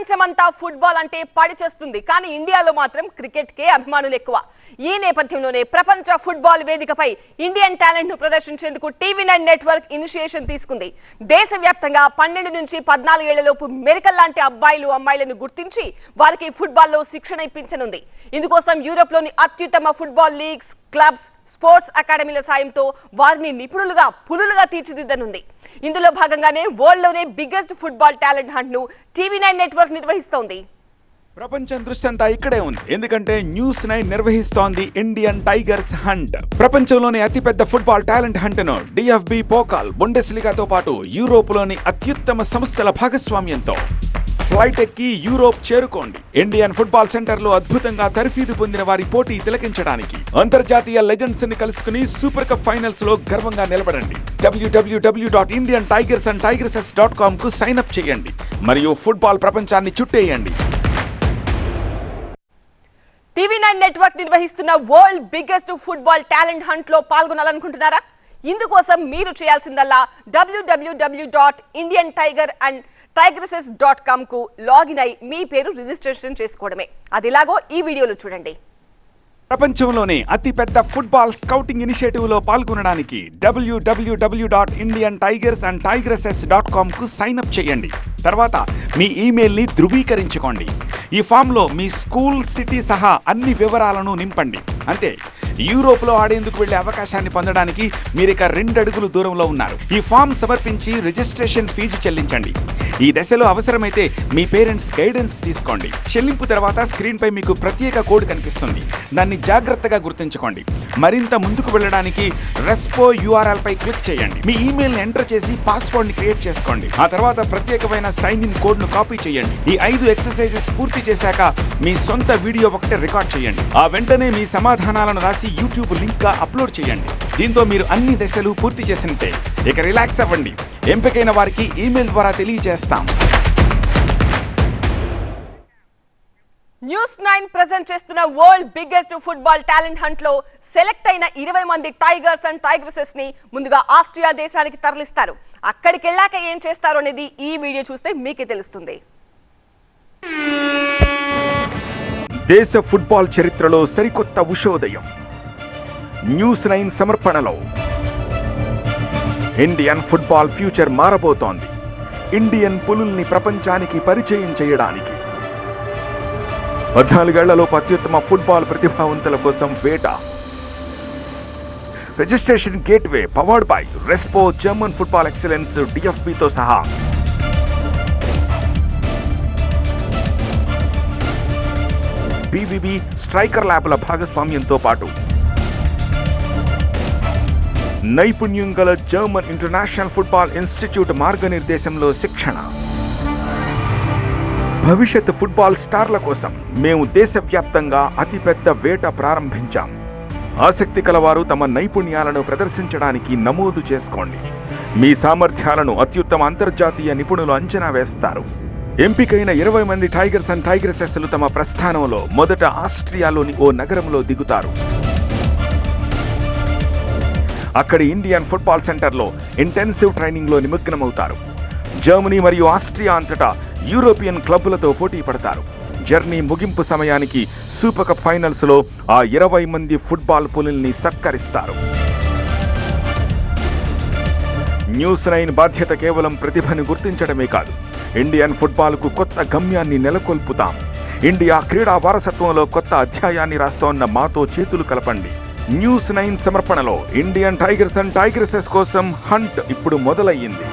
ప్రపంచమంతా ఫుట్బాల్ అంటే పడి చేస్తుంది. కానీ ఇండియాలో మాత్రం క్రికెట్ కే అభిమానులు ఎక్కువ. ఈ నేపథ్యంలోనే ప్రపంచ ఫుట్బాల్ వేదికపై ఇండియన్ టాలెంట్ను ప్రదర్శించేందుకు టీవీ నైన్ నెట్వర్క్ ఇనిషియేషన్ తీసుకుంది. దేశవ్యాప్తంగా పన్నెండు నుంచి పద్నాలుగేళ్ళలోపు మెరికల్ లాంటి అబ్బాయిలు అమ్మాయిలను గుర్తించి వారికి ఫుట్బాల్లో శిక్షణ ఇప్పించనుంది. ఇందుకోసం యూరోప్లోని అత్యుత్తమ ఫుట్బాల్ లీగ్స్ క్లబ్స్ స్పోర్ట్స్ అకాడమీల సాయంతో వారిని నిపుణులుగా పులులుగా తీర్చిదిద్దనుంది. ఇందులో భాగంగానే వరల్డ్లోనే బిగ్గెస్ట్ ఫుట్బాల్ టాలెంట్ హంట్ను టీవీ నైన్ నెట్వర్క్ నిర్వహిస్తోంది. ప్రపంచం దృష్టి అంతా ఇక్కడే ఉంది. ఎందుకంటే న్యూస్ నైన్ నిర్వహిస్తోంది ఇండియన్ టైగర్స్ హంట్. ప్రపంచంలోని అతిపెద్ద ఫుట్బాల్ టాలెంట్ హంట్ను డిఎఫ్బి పోకాల్ బుండెస్లిగాతో పాటు యూరోప్లోని అత్యుత్తమ సంస్థల భాగస్వామ్యంతో. ఫ్లైట్ ఎక్కి యూరోప్ చేరుకోండి. ఇండియన్ ఫుట్బాల్ సెంటర్లో అద్భుతంగా తరఫీదు పొందిన వారి పోటీ తిలకించడానికి అంతర్జాతీయ లెజెండ్స్ని కలుసుకుని సూపర్ కప్ ఫైనల్స్లో గర్వంగా నిలబడండి. WWW dot Indian tigers and tigresses dot కామ్కు sign up చేయండి. మరియు ఫుట్బాల్ ప్రపంచాన్ని చుట్టేయండి. టీవీ నైన్ నెట్వర్క్ నిర్వహిస్తున్న వరల్డ్ బిగ్గెస్ట్ ఫుట్బాల్ టాలెంట్ హంట్లో పాల్గొనాలనుకుంటున్నారా? ఇందుకోసం మీరు చేయాల్సిందల్లా WWW dot Indian tiger and tigresses dot కామ్కు login అయి మీ పేరు రిజిస్ట్రేషన్ చేసుకోవడమే. అదిలాగో ఈ వీడియోలో చూడండి. ప్రపంచంలోనే అతిపెద్ద ఫుట్బాల్ స్కౌటింగ్ ఇనిషియేటివ్లో పాల్గొనడానికి WWW dot Indian tigers and tigresses dot కామ్కు చేయండి. తర్వాత మీ ఈమెయిల్ని ధృవీకరించుకోండి. ఈ ఫామ్లో మీ స్కూల్ సిటీ సహా అన్ని వివరాలను నింపండి. అంతే. యూరోప్లో ఆడేందుకు వెళ్ళే అవకాశాన్ని పొందడానికి మీరిక రెండు అడుగులు దూరంలో ఉన్నారు. ఈ ఫామ్ సమర్పించి రిజిస్ట్రేషన్ ఫీజు చెల్లించండి. ఈ దశలో అవసరమైతే మీ పేరెంట్స్ గైడెన్స్ తీసుకోండి. చెల్లింపు తర్వాత స్క్రీన్పై మీకు ప్రత్యేక కోడ్ కనిపిస్తుంది. దాన్ని జాగ్రత్తగా గుర్తుంచుకోండి. మరింత ముందుకు వెళ్ళడానికి రెస్పో యూఆర్ఎల్ పై క్లిక్ చేయండి. మీ ఈమెయిల్ని ఎంటర్ చేసి పాస్వర్డ్ని క్రియేట్ చేసుకోండి. ఆ తర్వాత ప్రత్యేకమైన సైన్ ఇన్ కోడ్ను కాపీ చేయండి. ఈ ఐదు ఎక్సర్సైజెస్ పూర్తి చేశాక మీ సొంత వీడియో ఒకటి రికార్డ్ చేయండి. ఆ వెంటనే మీ సమాధానాలను రాసి యూట్యూబ్ లింక్గా అప్లోడ్ చేయండి. దీంతో మీరు అన్ని దశలు పూర్తి చేసినట్టే ఇక రిలాక్స్ అవ్వండి. ఎంపికైన వారికి ఈమెయిల్ ద్వారా తెలియజేస్తాం. న్యూస్ నైన్ ప్రెజెంట్ చేస్తున్న వరల్డ్ బిగ్గెస్ట్ ఫుట్బాల్ టాలెంట్ హంట్లో సెలెక్ట్ అయిన ఇరవై మంది టైగర్స్ అండ్ టైగర్సెస్ని ముందుగా ఆస్ట్రియా దేశానికి తరలిస్తారు. అక్కడికి వెళ్ళాక ఏం చేస్తారు అనేది ఈ వీడియో చూస్తే మీకే తెలుస్తుంది. దేశ ఫుట్బాల్ చరిత్రలో సరికొత్త ఉషోదయం. న్యూస్ నైన్ సమర్పణలో. ఇండియన్ ఫుట్బాల్ ఫ్యూచర్ మారబోతోంది. ఇండియన్ పులుల్ని ప్రపంచానికి పరిచయం చేయడానికి. పద్నాలుగేళ్ళలోపు అత్యుత్తమ ఫుట్బాల్ ప్రతిభావంతుల కోసం వేట. Registration gateway powered by రెస్పో German football excellence డిఎఫ్బితో సహా. బీవీబీ స్ట్రైకర్ ల్యాబ్ల భాగస్వామ్యంతో పాటు నైపుణ్యం గల జర్మన్ ఇంటర్నేషనల్ ఫుట్బాల్ ఇన్స్టిట్యూట్ మార్గనిర్దేశంలో శిక్షణ. భవిష్యత్ ఫుట్బాల్ స్టార్ల కోసం మేము దేశవ్యాప్తంగా అతిపెద్ద వేట ప్రారంభించాం. ఆసక్తి కలవారు తమ నైపుణ్యాలను ప్రదర్శించడానికి నమోదు చేసుకోండి. మీ సామర్థ్యాలను అత్యుత్తమ అంతర్జాతీయ నిపుణులు అంచనా వేస్తారు. ఎంపికైన ఇరవై మంది టైగర్స్ అండ్ టైగర్సెస్లు తమ ప్రస్థానంలో మొదట ఆస్ట్రియాలోని ఓ నగరంలో దిగుతారు. అక్కడి ఇండియన్ ఫుట్బాల్ సెంటర్లో ఇంటెన్సివ్ ట్రైనింగ్లో నిమగ్నమవుతారు. జర్మనీ మరియు ఆస్ట్రియా అంతటా యూరోపియన్ క్లబ్బులతో పోటీ పడతారు. జర్నీ ముగింపు సమయానికి సూపర్ కప్ ఫైనల్స్లో ఆ ఇరవై మంది ఫుట్బాల్ పులుల్ని సత్కరిస్తారు. న్యూస్ నైన్ బాధ్యత కేవలం ప్రతిభను గుర్తించడమే కాదు ఇండియన్ ఫుట్బాల్కు కొత్త గమ్యాన్ని నెలకొల్పుతాం. ఇండియా క్రీడా వారసత్వంలో కొత్త అధ్యాయాన్ని రాస్తోన్న మాతో చేతులు కలపండి. న్యూస్ నైన్ సమర్పణలో ఇండియన్ టైగర్స్ అండ్ టైగర్సెస్ కోసం హంట్ ఇప్పుడు మొదలయ్యింది.